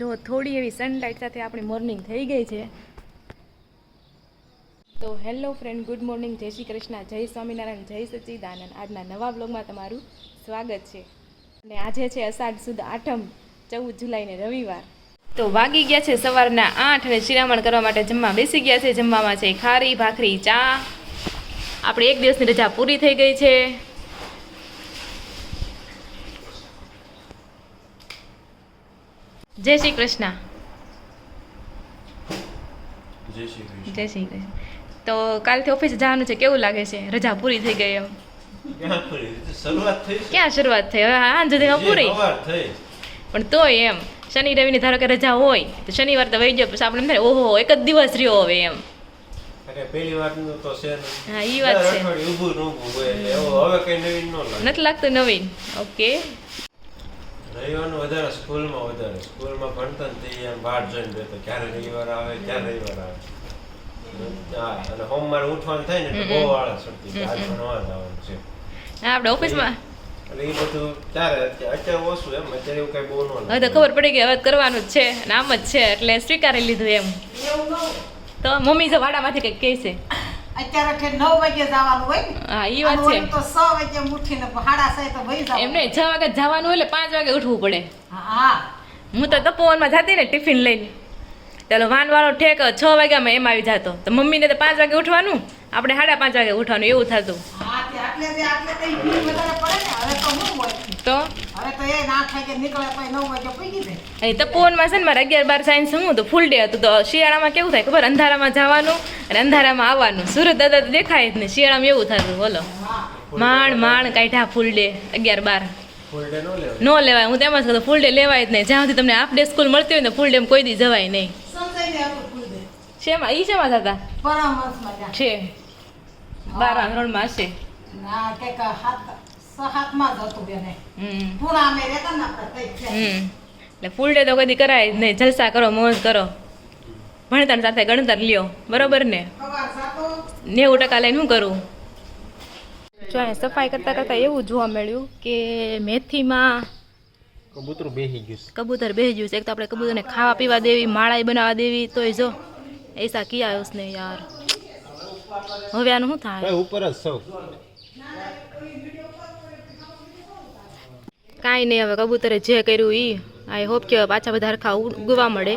જો થોડી એવી સનલાઇટ સાથે આપણી મોર્નિંગ થઈ ગઈ છે. તો હેલો ફ્રેન્ડ ગુડ મોર્નિંગ જય શ્રી કૃષ્ણ, જય સ્વામિનારાયણ, જય સચ્ચિદાનંદ આજના નવા બ્લોગમાં તમારું સ્વાગત છે. અને આજે છે અષાઢ સુદ આઠમ, ચૌદ જુલાઈને રવિવાર. તો વાગી ગયા છે સવારના આઠ અને શિરામણ કરવા માટે જમવા બેસી ગયા છે. જમવામાં છે ખારી ભાખરી, ચા. આપણે એક દિવસની રજા પૂરી થઈ ગઈ છે. જય શ્રી કૃષ્ણ. જય શ્રી કૃષ્ણ. તો કાલથી ઓફિસ જવાનું છે કેવું લાગે છે? રજા પૂરી થઈ ગઈ એમ. ક્યાં શરૂઆત થઈ હવે સાંજ સુધી પૂરી. પણ તોય એમ શનિ રવિની ધારો કે રજા હોય તો શનિવાર તો વહી ગયો પછી આપણે એમ થાય ઓહો એક જ દિવસ રહ્યો હવે એમ. હા, નથી લાગતું નવીન. ઓકે. રવિવારનું વધારે સ્કૂલમાં વધારે. સ્કૂલમાં ભણતા ને તે એમ વાટ જોઈને બેઠો ક્યારે રવિવાર આવે ક્યારે રવિવાર આવે. હા અને સોમવારે ઉઠવાનું થાય ને બહુ આળસ પડતી. આજ ભણવા જવાનું છે. હા આપણે ઓફિસમાં? એટલે એ બધું અત્યારે ઓછું એમ. અત્યારે એવું કઈ બહુ ન હવે તો ખબર પડી કે હવે કરવાનું જ છે. નામ જ છે એટલે સ્વીકારી લીધું એમ. તો મમ્મી જો વાડામાંથી કંઈક કહે છે. અત્યારે ઠેર નવ વાગે જવાનું હોય ને. હા ઈ વાત છે. તો સ વાગે ઉઠીને સાડા છ તો વહી જવાનું. એમને છ વાગે જવાનું હોય એટલે પાંચ વાગે ઉઠવું પડે. હા. હું તો તપોવનમાં જતી ને ટિફિન લઈને. ચાલો વાનવાળો ઠેક છ વાગ્યામાં એમ આવી જતો. તો મમ્મીને તો પાંચ વાગે ઉઠવાનું આપણે સાડા પાંચ વાગે ઉઠવાનું એવું થતું. તે આટલે દે આટલે કઈ ભીડ વધારે પડે ને હવે તો શું હોય? તો? હવે તો એ આઠ વાગે નીકળે પછી નવ વાગે પૂગી જાય. અહીં તપોવનમાં છે ને મારે અગિયાર બાર સાયન્સ હું તો ફૂલ ડે હતું. તો શિયાળામાં કેવું થાય ખબર? અંધારામાં જવાનું અને અંધારામાં આવવાનું. સુરત દાદા તો દેખાય જ ને શિયાળામાં એવું થતું. બોલો. માણ માણ કાઢ્યા ફૂલ ડે અગિયાર બાર. ન લેવાય. નો લેવાય. હું તેમાં જ કહું ફૂલ ડે લેવાય જ નહીં. જ્યાં સુધી તમને હાફ ડે સ્કૂલ મળતી હોય ને ફૂલ ડે કોઈ દી જવાય નહીં. શેમાં? ઈ શેમાં થતા? છે. બાર ધોરણમાં હશે. ના કે એટલે ફૂલ ડે તો કદી કરાય નહીં. જલસા કરો મોજ કરો. ભણતર સાથે ગણતર લ્યો. બરોબર ને? નેવું ટકા લઈને શું કરું? જો એને સફાઈ કરતાં કરતાં એવું જોવા મળ્યું કે મેથીમાં કબૂતર બેસી ગયું કબૂતર બેસી ગયું છે. એક તો આપણે કબૂતરને ખાવા પીવા દેવી માળાઈ બનાવવા દેવી તોય જો એસા કિયા ને યાર. હવે આનું શું થાય? ઉપર જ સૌ. કાંઈ નહીં હવે કબૂતરે જે કર્યું એ આઈ હોપ કે પાછા બધા હરખા ઉગવા મળે.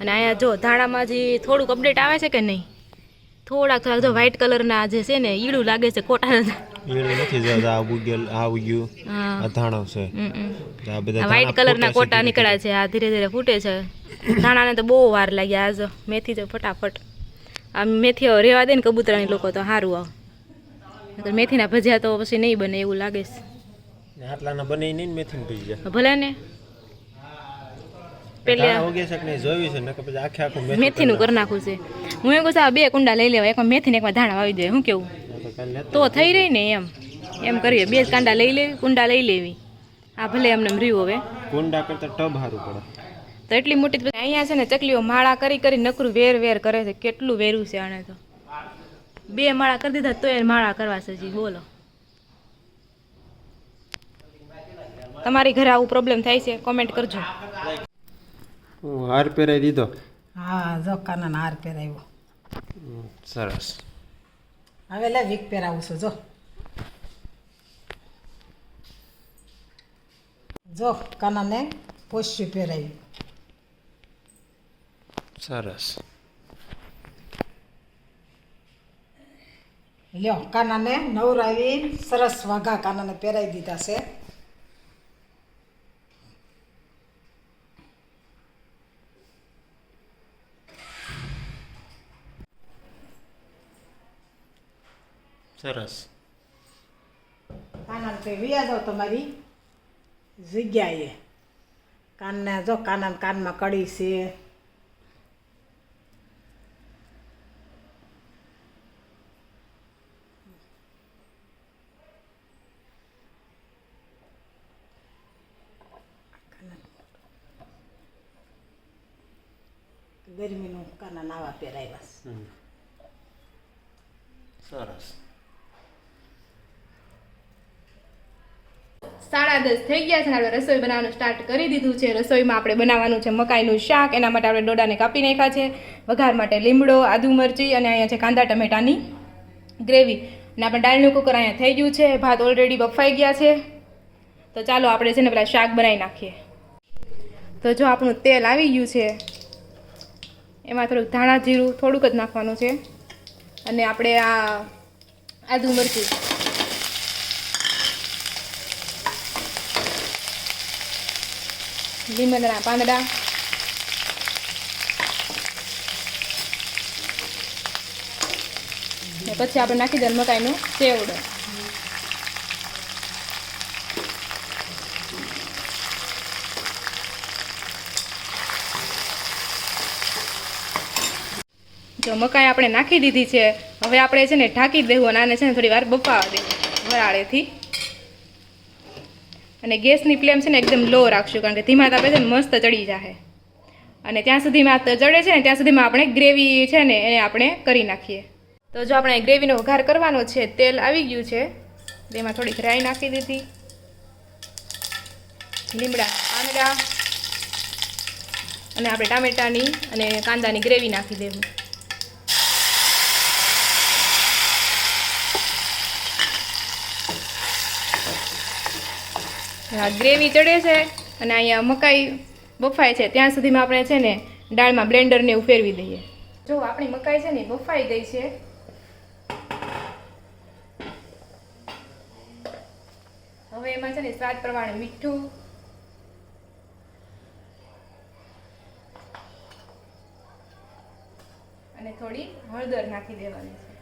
અને અહીંયા જો ધાણામાં જે થોડુંક અપડેટ આવે છે કે નહીં? થોડાક થોડાક જો વ્હાઈટ કલરના જે છે ને ઈડું લાગે છે કોટા ઈડું નથી જતા આ ઉગ્યું આ ઉગ્યું આ ધાણો છે. આ બધા વ્હાઈટ કલરના કોટા નીકળ્યા છે આ ધીરે ધીરે ફૂટે છે. ધાણાને તો બહુ વાર લાગી આજ મેથી તો ફટાફટ. આ મેથી હવે રહેવા દે ને કબૂતરાની લોકો તો સારું આવ. મેથીના ભજીયા તો પછી નહીં બને એવું લાગે છે. આટલાના બને નહીં મેથી પી જાય ભલે ને પેલી આ ઉગે છે જોયું છે? નકર પછી આખે આખું મેથીનું કરી નાખું છે. હું એમ કહું બે કુંડા લઈ લેવા એકમાં મેથી ને એકમાં ધાણા વાવી દે શું કેવું? તો થઈ રહી ને એમ. એમ કરીએ બે કાંડા લઈ લેવી કુંડા લઈ લેવી. આ ભલે એમને રહ્યું હવે. કુંડા કરતા ટબ સારું પડે. તો એટલી મોટી અહીંયા છે ને ચકલીઓ માળા કરી કરી નકરું વેર વેર કરે છે કેટલું વેરું છે આને તો. બે માળા કરી દીધા તોય માળા કરવા છે જી બોલો. તમારી ઘરે આવું પ્રોબ્લેમ થાય છે કોમેન્ટ કરજો. હું હાર પહેરાવી દીધો? હા જો કાના હાર પહેરાવ્યો. સરસ. હવે લે વીક પહેરાવું છું જો. જો કાનાને પોસ્યું પહેરાવ્યું. સરસ. લ્યો કાનાને નવરાવી સરસ વાઘા કાનાને પહેરાવી દીધા છે. સરસ કાનન તે વ્યા જાઓ તમારી જગ્યાએ કાનને જો કાના કાનમાં કડી છે ગરમીનું કાના નાવા પહેરાવ્યા સરસ સાડા દસ થઈ ગયા છે અને આપણે રસોઈ બનાવવાનું સ્ટાર્ટ કરી દીધું છે. રસોઈમાં આપણે બનાવવાનું છે મકાઈનું શાક, એના માટે આપણે ડોડાને કાપી નાખ્યા છે. વઘાર માટે લીમડો, આદુ મરચી અને અહીંયા છે કાંદા, ટમેટાની ગ્રેવી. અને આપણે દાળનું કુકર અહીંયા થઈ ગયું છે. ભાત ઓલરેડી બફાઈ ગયા છે. તો ચાલો આપણે છે ને પેલા શાક બનાવી નાખીએ. તો જો આપણું તેલ આવી ગયું છે. એમાં થોડુંક ધાણા જીરું થોડુંક જ નાખવાનું છે. અને આપણે આ આદુ મરચું લીમડના પાંદડા પછી આપણે નાખી દઈએ મકાઈનો ચેવડો જો મકાઈ આપણે નાખી દીધી છે, હવે આપણે છે ને ઢાંકી દેવું અને આને છે ને થોડી વાર બફાવા દેવું વરાળેથી. અને ગેસની ફ્લેમ છે ને એકદમ લો રાખશું, કારણ કે ધીમા તાપે છે ને મસ્ત ચડી જશે અને ત્યાં સુધીમાં ચડે છે ને, ત્યાં સુધીમાં આપણે ગ્રેવી છે ને, એને આપણે કરી નાખીએ. તો જો આપણે ગ્રેવીનો વઘાર કરવાનો છે, તેલ આવી ગયું છે. તેમાં થોડીક રાઈ નાખી દીધી. લીમડા, પાંદડા. અને આપણે ટામેટાની અને કાંદાની ગ્રેવી નાખી દેવું. ગ્રેવી ચડે છે અને અહીંયા મકાઈ બફાય છે. ત્યાં સુધીમાં આપણે છે ને દાળમાં બ્લેન્ડરને એવું ફેરવી દઈએ. જો, આપણી મકાઈ છે ને બફાઈ ગઈ છે. હવે એમાં છે ને સ્વાદ પ્રમાણે મીઠું. અને થોડી હળદર નાખી દેવાની છે.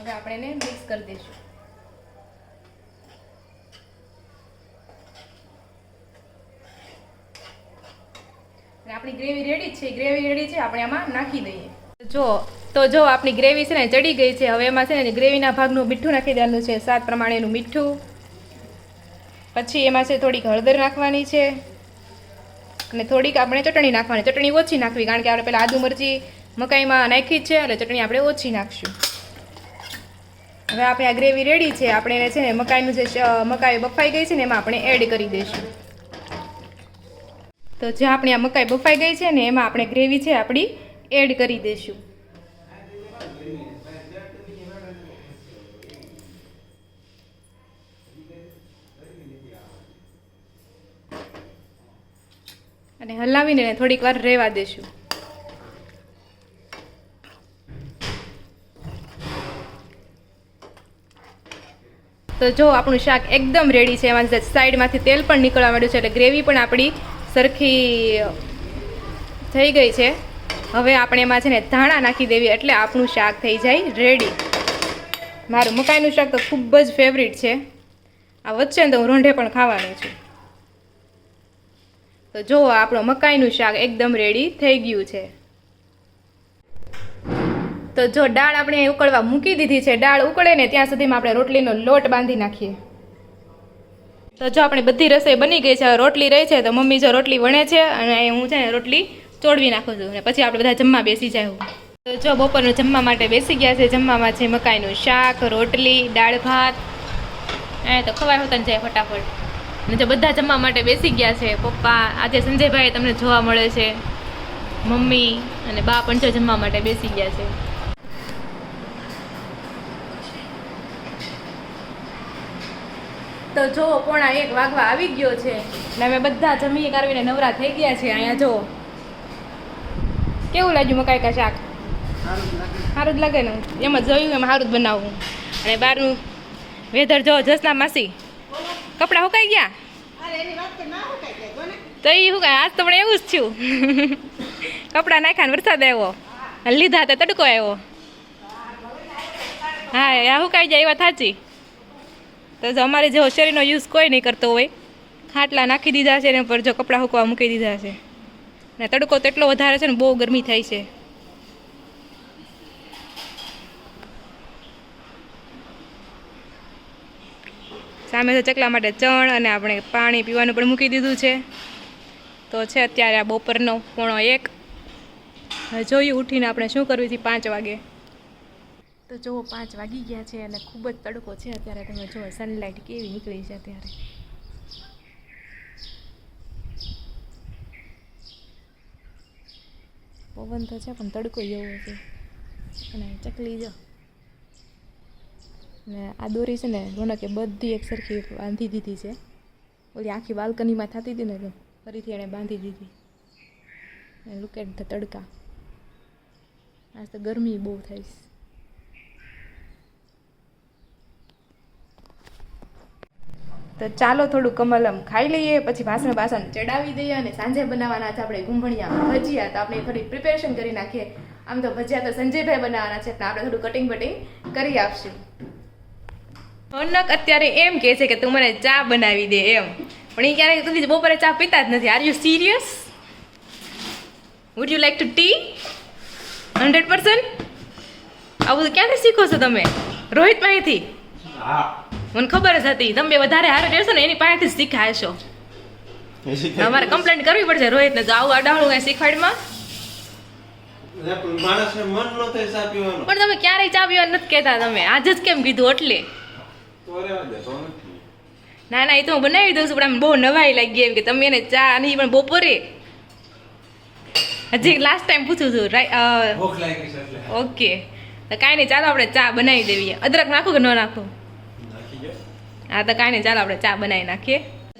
હવે આપણે એને મિક્સ કરી દઈશું. આપણી ગ્રેવી રેડી છે. ગ્રેવી રેડી છે, આપણે આમાં નાખી દઈએ. જો, તો જો આપણી ગ્રેવી છે ને ચડી ગઈ છે, હવે એમાં છે ને ગ્રેવીના ભાગનું મીઠું નાખી દેવાનું છે. સ્વાદ પ્રમાણેનું મીઠું. પછી એમાં છે થોડીક હળદર નાખવાની છે. અને થોડીક આપણે ચટણી નાખવાની. ચટણી ઓછી નાખવી, કારણ કે આપણે પેલા આદુ મરચી મકાઈમાં નાખી છે, એટલે ચટણી આપણે ઓછી નાખશું. હવે આપણે આ ગ્રેવી રેડી છે. આપણે છે ને મકાઈનું જે મકાઈ બફાઈ ગઈ છે ને, એમાં આપણે એડ કરી દઈશું. તો જે આપણી આ મકાઈ બફાઈ ગઈ છે ને, એમાં આપણે ગ્રેવી છે આપણી એડ કરી દઈશું. અને હલાવીને થોડીક વાર રહેવા દેશું તો જો આપણું શાક એકદમ રેડી છે, એમાં સાઈડમાંથી તેલ પણ નીકળવા માંડ્યું છે, એટલે ગ્રેવી પણ આપણી સરખી થઈ ગઈ છે. હવે આપણે એમાં છે ને ધાણા નાખી દેવી એટલે આપણું શાક થઈ જાય રેડી મારું મકાઈનું શાક તો ખૂબ જ ફેવરિટ છે. આ વચ્ચે તો હું રોંઢે પણ ખાવાની છું. તો જો આપણો મકાઈનું શાક એકદમ રેડી થઈ ગયું છે. તો જો દાળ આપણે ઉકળવા મૂકી દીધી છે, દાળ ઉકળે ને ત્યાં સુધીમાં આપણે રોટલીનો લોટ બાંધી નાખીએ. તો જો આપણે બધી રસોઈ બની ગઈ છે રોટલી રહી છે, તો મમ્મી જો રોટલી વણે છે અને હું છે ને રોટલી ચોડવી નાખું છું અને પછી આપણે બધા જમવા બેસી જાય તો જો બપોરનું જમવા માટે બેસી ગયા છે, જમવામાં છે મકાઈનું શાક, રોટલી, દાળ ભાત. એ તો ખવાય હોતા જાય ફટાફટ. અને જો બધા જમવા માટે બેસી ગયા છે, પપ્પા, આજે સંજયભાઈ તમને જોવા મળે છે. મમ્મી અને બા પણ જો જમવા માટે બેસી ગયા છે. તો જો પોણા એક વાગવા આવી ગયો છે ને અમે બધા જમીએ કરવીને નવરા થઈ ગયા છે અહીંયા જો. કેવું લાગ્યું મકાઈ કા શાક? સારું જ લાગે. ને? એમ જ જોયું એમ સારું જ બનાવવું અને બહારનું વેધર જો જસના માસી કપડાં સુકાઈ ગયા? તો એ શું આજ તો પણ એવું જ થયું. કપડાં નાખ્યા ને વરસાદ આવ્યો. લીધા તો તડકો આવ્યો. હા આ સુકાઈ જાય એવા થાચી. તો અમારે જે હોશિયારીનો યુઝ કોઈ નહીં કરતો હોય, ખાટલા નાખી દીધા છે એના પર જો કપડાં હૂકવા મૂકી દીધા છે. ને તડકો તો એટલો વધારે છે ને બહુ ગરમી થાય છે. સામે તો ચકલા માટે ચણ અને આપણે પાણી પીવાનું પણ મૂકી દીધું છે. તો છે અત્યારે આ બપોરનો પોણો એક. જોયું, ઉઠીને આપણે શું કરવી હતી? પાંચ વાગે. તો જુઓ પાંચ વાગી ગયા છે અને ખૂબ જ તડકો છે અત્યારે. તમે જુઓ સનલાઇટ કેવી નીકળી છે અત્યારે. પવન તો છે, પણ તડકો એવો છે. અને ચકલી જો. ને આ દોરી છે ને, રોનકે બધી એક સરખી બાંધી દીધી છે. ઓલી આખી બાલ્કનીમાં થતી હતી ને, તો ફરીથી એણે બાંધી દીધી. લુકેટ લુક ધ તડકા. આજ તો ગરમી બહુ થાય છે. તો ચાલો થોડું કમલમ ખાઈ લઈએ, પછી વાસણ બાસણ ચડાવી દઈએ અને સાંજે બનાવવાના છે આપણે ગુંભણિયા ભજીયા. તો આપણે થોડી પ્રિપેરેશન કરી નાખીએ. આમ તો ભજીયા તો સંજયભાઈ બનાવવાના છે એટલે આપણે થોડું કટિંગ બટિંગ કરી આપશું. રોનક અત્યારે એમ કહે છે કે તું મને ચા બનાવી દે એમ. પણ એ ક્યારેક સુધી બપોરે ચા પીતા જ નથી. Are you serious would you like to tea hundred percent આવું ક્યાંથી શીખો છો તમે? રોહિત માહિતી મને ખબર જ હતી. તમે વધારે હારે રહેશો ને એની પાસેથી જ શીખાશો અમારે કમ્પ્લેન કરવી પડશે રોહિતને જો આવું અડાવણું કાંઈ શીખવાડમાં? માણસને મન ન થાય ચા પીવાનું. પણ તમે ક્યારેય ચા પીવા નથી કહેતા તમે. આજે જ કેમ કીધું એટલે? ના ના એ તો હું બનાવી દઉં છું પણ આમ બહુ નવાઈ લાગી એમ કે તમે એને ચા નહીં પણ બપોરે. હજી લાસ્ટ ટાઈમ પૂછું છું ઓકે. તો કાંઈ નહીં ચાલો આપણે ચા બનાવી દેવીએ અદરક નાખો કે ન નાખી? હા તો કાંઈ ચાલો આપણે ચા બનાવી નાખીએ.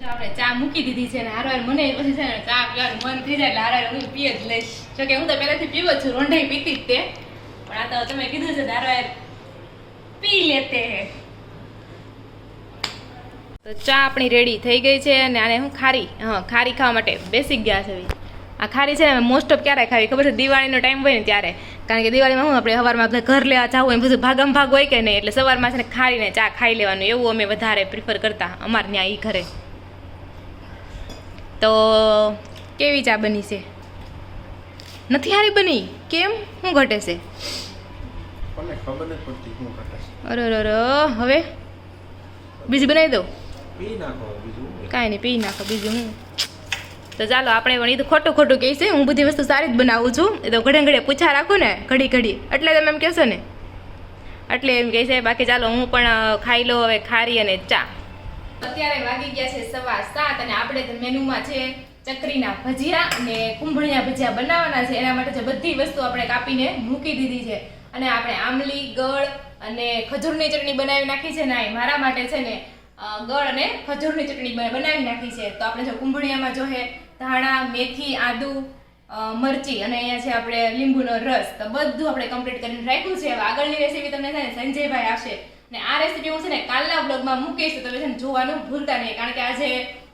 આપણે ચા મૂકી દીધી છે ને હારવાર મને પછી છે ને ચા પીવાનું મન થઈ જાય એટલે હું પીએ જ લઈશ. જો કે હું તો પહેલાથી પીવો છું, રોંઢાઈ પીતી જ તે. પણ આ તો તમે કીધું છે હારવાર પી લેતે હે. તો ચા આપણી રેડી થઈ ગઈ છે અને આને હું ખારી, હા, ખારી ખાવા માટે બેસી ગયા છે આ ખારી છે મોસ્ટ ઓફ ક્યારે ખાવી ખબર છે? દિવાળીનો ટાઈમ હોય ને ત્યારે. કારણ કે દિવાળીમાં હું આપણે સવારમાં આપણે ઘર લેવા જવું હોય બધું ભાગમ ભાગ હોય કે નહીં એટલે સવારમાં છે ને ખારીને ચા ખાઈ લેવાનું એવું અમે વધારે પ્રિફર કરતા અમારે ત્યાં એ ઘરે. તો કેવી ચા બની છે? નથી હારી બની? કેમ? શું ઘટે છે? અરે અરે અરે, હવે? બીજી બનાવી દઉં? કાંઈ નહીં પી નાખો બીજું હું. તો ચાલો આપણે પણ એ તો ખોટું ખોટું કહે છે હું બધી વસ્તુ સારી જ બનાવું છું. એ તો ઘડે ઘડે પૂછા રાખું ને, ઘડી ઘડી. એટલે તમે એમ કહેશો ને? એટલે એમ કહે છે, બાકી ચાલો હું પણ ખાઈ લો હવે ખારી અને ચા. અત્યારે વાગી ગયા છે સવા સાત અને આપણે મેનુમાં છે ચકરીના ભજીયા અને કુંભણિયા ભજીયા બનાવવાના છે. એના માટે જે બધી વસ્તુ આપણે કાપીને મૂકી દીધી છે. અને આપણે આમલી ગળ અને ખજૂરની ચટણી બનાવી નાખી છે ને મારા માટે છે ને ગળ અને ખજૂરની ચટણી બનાવી નાખી છે. તો આપણે જો કુંભળિયામાં જો હે ધાણા, મેથી, આદુ મરચી અને અહીંયા છે આપણે લીંબુનો રસ. તો બધું આપણે કમ્પ્લીટ કરીને રાખ્યું છે. હવે આગળની રેસીપી તમને છે ને સંજયભાઈ આવશે ને આ રેસીપી હું છે ને કાલના બ્લોગમાં મૂકીશ, તો તમે છે ને જોવાનું ભૂલતા નહીં. કારણ કે આજે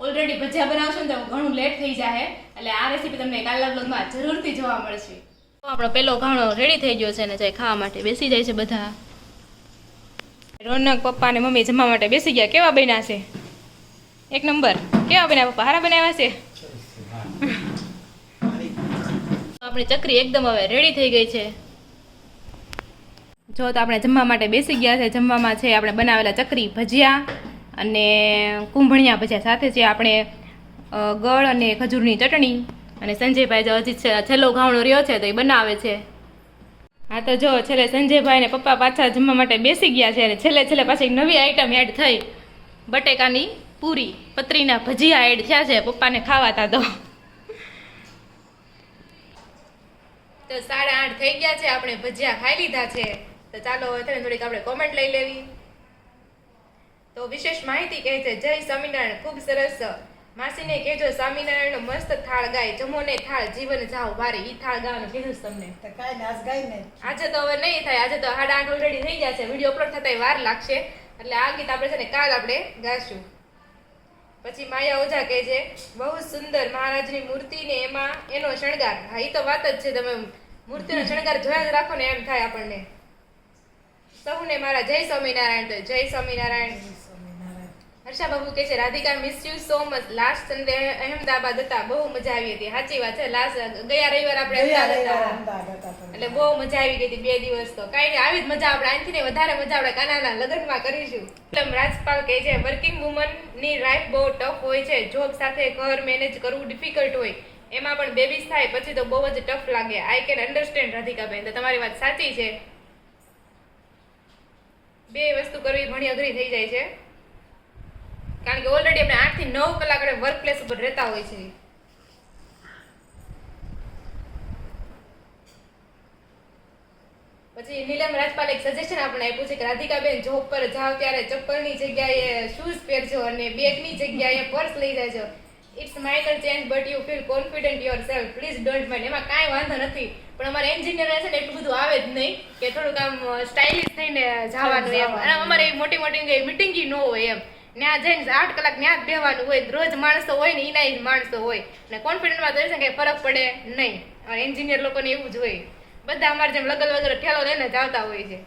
ઓલરેડી ભજીયા બનાવશો ને તો ઘણું લેટ થઈ જાય એટલે આ રેસીપી તમને કાલના બ્લોગમાં જરૂરથી જોવા મળશે. આપણો પેલો ઘાણો રેડી થઈ ગયો છે ને જાય ખાવા માટે. બેસી જાય છે બધા. રોનક પપ્પા અને મમ્મી જમવા માટે બેસી ગયા. કેવા બન્યા છે? એક નંબર. કેવા બન્યા પપ્પા? હારા બનાવ્યા છે આપણી ચકરી એકદમ હવે રેડી થઈ ગઈ છે. જો તો આપણે જમવા માટે બેસી ગયા છે. જમવામાં છે આપણે બનાવેલા ચકરી ભજીયા અને કુંભણિયા ભજીયા. સાથે છે આપણે ગળ અને ખજૂરની ચટણી અને સંજયભાઈ જો હજી છેલ્લો ઘાવણો રહ્યો છે તો એ બનાવે છે. હા તો જો છેલ્લે સંજયભાઈ ને પપ્પા પાછા જમવા માટે બેસી ગયા છે અને છેલ્લે છેલ્લે પાછી નવી આઈટમ એડ થઈ. બટેકાની પૂરી, પતરીના ભજીયા એડ થયા છે. પપ્પાને ખાવાતા તો. તો સાડા આઠ થઈ ગયા છે આપણે ભજીયા ખાઈ લીધા છે. તો ચાલો અત્યારે થોડીક આપણે કોમેન્ટ લઈ લેવી. તો વિશેષ માહિતી કહે છે જય સ્વામિનારાયણ ખૂબ સરસ. માસીને કહેજો સ્વામિનારાયણ મસ્ત થાળ ગાય જમો ને થાળ જીવન જાવ ભારે. ઈ થાળ ગાવાનું કીધું તમને. આજે તો હવે નહીં થાય આજે તો સાડા આઠ ઓલરેડી થઈ ગયા છે. વીડિયો અપલોડ થતા વાર લાગશે. એટલે આ ગીત આપણે છે ને કાલ આપણે ગાશું. પછી માયા ઓઝા કહે છે બહુ સુંદર મહારાજની મૂર્તિ ને એમાં એનો શણગાર. હા એ તો વાત જ છે તમે મૂર્તિનો શણગાર જોયા જ રાખો ને એમ થાય આપણને. સૌને મારા જય સ્વામિનારાયણ તો જય સ્વામિનારાયણ. હર્ષા બાબુ કે છે Radhika miss you so much last Sunday Ahmedabad હતા. બહુ મજા આવી હતી. સાચી વાત છે. લાસ્ટ ગયા રવિવાર આપણે હતા. એટલે બહુ મજા આવી ગઈ હતી બે દિવસ તો. કઈ નહીં આવી જ મજા આપણે આનાથી ને વધારે મજા આપણે કાનાના લગ્નમાં કરીશું. એટલે રાજપાલ કહે છે વર્કિંગ વુમનની લાઈફ બહુ ટફ હોય છે. જોબ સાથે ઘર મેનેજ કરવું ડિફિકલ્ટ હોય. એમાં પણ બેબીઝ થાય, પછી તો બહુ જ ટફ લાગે. આઈ કેન અન્ડરસ્ટેન્ડ રાધિકાબેન, તો તમારી વાત સાચી છે. બે વસ્તુ કરવી ઘણી અઘરી થઈ જાય છે. કારણ કે ઓલરેડી આપણે આઠથી નવ કલાક આપણે વર્ક પ્લેસ ઉપર રહેતા હોય છે. પછી નીલમ રાજપાલ એક સજેશન આપણે આપ્યું છે કે રાધિકાબેન જોબ પર જાઓ ત્યારે ચપ્પલની જગ્યાએ શૂઝ પહેરજો અને બેગની જગ્યાએ પર્સ લઈ જાજો. It's minor change but you feel confident yourself please don't mind એમાં કાંઈ વાંધો નથી. પણ અમારે એન્જિનિયર છે ને એટલું બધું આવે જ નહીં કે થોડુંક આમ સ્ટાઇલિશ થઈને જવાનું એમ. અને અમારે મોટી મોટી મિટિંગ ન હોય એમ. ત્યાં જઈને આઠ કલાક ત્યાં જ બેહવાનું હોય. રોજ માણસો હોય ને એના જ માણસો હોય. અને કોન્ફિડન્ટમાં તો છે કે ફરક પડે નહીં. એન્જિનિયર લોકોને એવું જ હોય. બધા અમારે જેમ લગલ વગર ઠેલો લઈને જ આવતા હોય છે.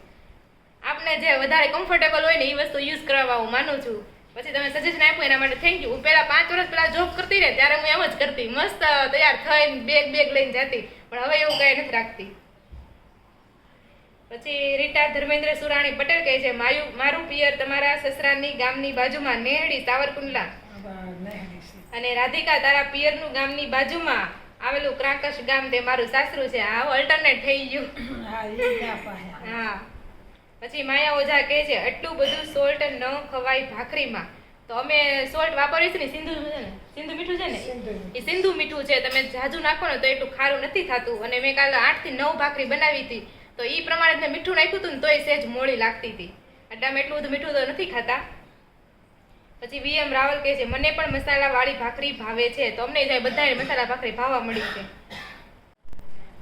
આપણે જે વધારે કમ્ફર્ટેબલ હોય ને એ વસ્તુ યુઝ કરવા હું માનું છું. પછી તમે સજેશન આપ્યું એના માટે થેન્ક યુ હું પહેલાં પાંચ વર્ષ પહેલા જોબ કરતી ને ત્યારે હું એમ જ કરતી. મસ્ત તૈયાર થઈને બેગ બેગ લઈને જતી. પણ હવે એવું કઈ નથી રાખતી. પછી રીટા ધર્મેન્દ્ર સુરાણી પટેલ કહે છે માયું મારું પિયર તમારા સસરાની ગામની બાજુમાં નેહડી સાવરકુંડલા. અને રાધિકા તારા પિયરનું ગામની બાજુમાં આવેલું ક્રાકશ ગામ તે મારું સાસરું છે. આ ઓલ્ટરનેટ થઈ ગયું. હા. પછી માયા ઓઝા કહે છે એટલું બધું સોલ્ટ ન ખવાય ભાખરીમાં. તો અમે સોલ્ટ વાપરીએ છીએ ને સિંધુ છે ને? સિંધુ મીઠું છે ને? એ સિંધુ મીઠું છે તમે જાજુ નાખો ને તો એટલું ખારું નથી થતું. અને મેં કાલે આઠથી નવ ભાખરી બનાવી હતી. તો એ પ્રમાણે મેં મીઠું નાખ્યું હતું ને તોય સહેજ મોળી લાગતી હતી. એટલે અમે એટલું બધું મીઠું તો નથી ખાતા. પછી વીએમ રાવલ કહે છે મને પણ મસાલા વાળી ભાખરી ભાવે છે. તો અમને બધાને મસાલા ભાખરી ભાવવા મળી છે.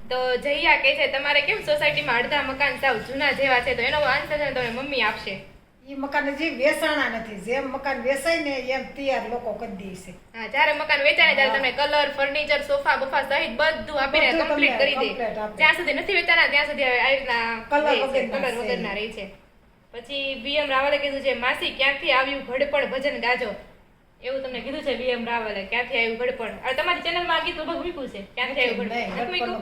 તો જઈયા કે છે તમારે કેમ સોસાયટીમાં અડધા મકાન સાવ જૂના જેવા છે? તો એનો આન્સર છે તમે મમ્મી આપશે. એ મકાન હજી વેચાણા નથી. જેમ મકાન વેચાય ને એમ તૈયાર લોકો કરી દે છે. હા જ્યારે મકાન વેચાય ને ત્યારે તમે કલર ફર્નિચર સોફા બફા સહિત બધું આપીને કમ્પ્લીટ કરી દે. જ્યાં સુધી નથી વેચાના ત્યાં સુધી આવી રીતના કલર વગરના. રહે છે. પછી બીએમ રાવલે કીધું છે માસી ક્યાંથી આવ્યું? ભડપણ ભજન ગાજો. એવું તમને કીધું છે બીએમ રાવલે ક્યાંથી આવ્યું ગડપણ? અને તમારી ચેનલમાં ગીત લગભગ મૂક્યું છે. ક્યાંથી આવ્યું ગડપણ?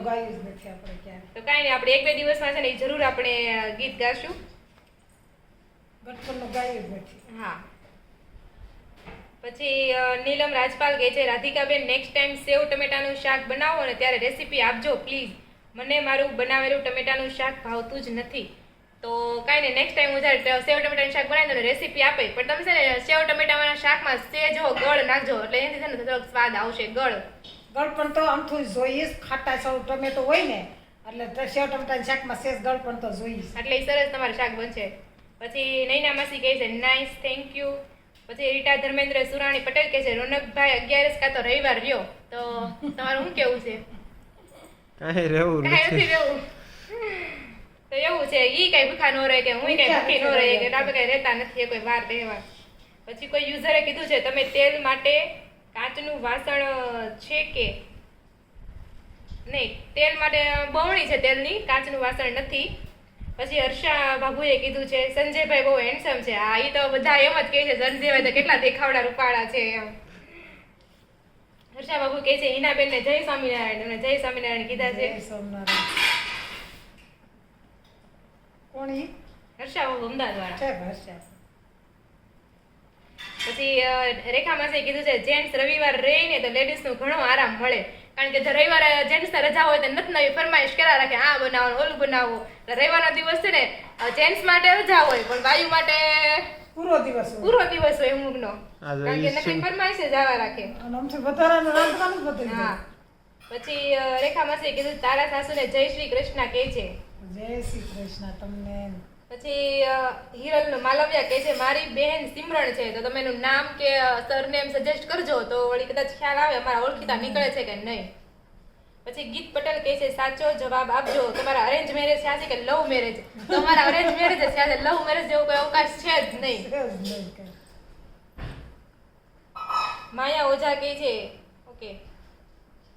તો કાંઈ નહીં આપણે એક બે દિવસમાં છે ને એ જરૂર આપણે ગીત ગાશું. ગટપણનું ગાયું જ નથી. હા. પછી નીલમ રાજપાલ કહે છે રાધિકાબેન નેક્સ્ટ ટાઈમ સેવ ટમેટાનું શાક બનાવો ને ત્યારે રેસીપી આપજો પ્લીઝ મને મારું બનાવેલું ટમેટાનું શાક ભાવતું જ નથી. તો કાંઈ નહીં નેક્સ્ટ ટાઈમ હું જ્યારે સેવ ટમેટાનું શાક બનાવી દઉં રેસીપી આપે પણ તમે છે ને સેવ ટમેટાના શાકમાં હો ગળ નાખજો એટલે એનાથી છે ને થોડોક સ્વાદ આવશે ગળ. ગળપણ તો આમથું જોઈએ જ ખાટા સૌ ટમેટો હોય ને એટલે સેવ ટમેટાના શાકમાં શેષ ગળપણ તો જોઈએ એટલે સરસ તમારું શાક બનશે. પછી નૈના માસી કહે છે નાઇસ થેન્ક યુ પછી રીટા ધર્મેન્દ્ર સુરાણી પટેલ કહે છે રોનકભાઈ અગિયારસ કાં તો રવિવાર રહ્યો. તો તમારું શું કેવું છે? કાંઈ રહેવું નથી. રહેવું. તો એવું છે ઈ કઈ ભૂખા નો રહે કે હું કઈ ભૂખી નો રહે કે આપણે કઈ રહેતા નથી એ કોઈ વાર તહેવાર પછી કોઈ યુઝરે કીધું છે તમે તેલ માટે કાચનું વાસણ છે કે નહીં તેલ માટે બમણી છે તેલની કાચનું વાસણ નથી પછી હર્ષા બાબુએ કીધું છે સંજયભાઈ બહુ હેન્ડસમ છે હા એ તો બધા એમ જ કહે છે સંજયભાઈ તો કેટલા દેખાવડા રૂપાળા છે એમ હર્ષા બાબુ કહે છે હિનાબેન ને જય સ્વામિનારાયણ અને જય સ્વામિનારાયણ કીધા છે સોમનારાયણ કોણ ઈ? હર્ષા અમદાવાદ વાળા છે ભાષા પછી રેખા માસે કીધું છે જેન્ટ્સ રવિવાર રહે ને તો લેડીઝ ઘણો આરામ મળે. કારણ કે રવિવારે જેન્ટ્સને રજા હોય તો નત નવી ફરમાઈશ કર્યા રાખે આ બનાવો ઓલું બનાવો રવિવારનો દિવસ છે ને જેન્ટ્સ માટે રજા હોય પણ વાયુ માટે પૂરો દિવસ હોય. પૂરો દિવસ હોય આ કારણ કે નકરી ફરમાઈશ જ રાખે. અને આમથી વધારાનું રાંધવાનું જ બધું હા. પછી રેખા માસે કીધું તારા સાસુને જય શ્રી કૃષ્ણ કહે છે. જય શ્રી કૃષ્ણ તમને પછી હિરલ માલવ્યા કે છે મારી બહેન સિમરણ છે. તો તમે એનું નામ કે સરનેમ સજેસ્ટ કરજો તો વળી કદાચ ખ્યાલ આવે અમારા ઓળખીતા નીકળે છે કે નહીં. પછી ગીત પટેલ કહે છે સાચો જવાબ આપજો તમારા અરેન્જ મેરેજ થયા છે કે લવ મેરેજ તમારા અરેન્જ મેરેજ થયા છે લવ મેરેજ જેવો કોઈ અવકાશ છે જ નહીં. માયા ઓઝા કહે છે ઓકે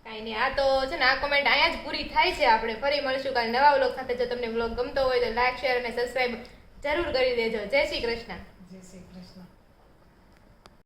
કાંઈ નહીં. આ તો છે ને, આ કોમેન્ટ અહીંયા જ પૂરી થાય છે. આપણે ફરી મળશું કાલે નવા વ્લોગ સાથે. જો તમને વ્લોગ ગમતો હોય તો લાઈક શેર અને સબસ્ક્રાઈબ જરૂર કરી દેજો. જય શ્રી કૃષ્ણ. જય શ્રી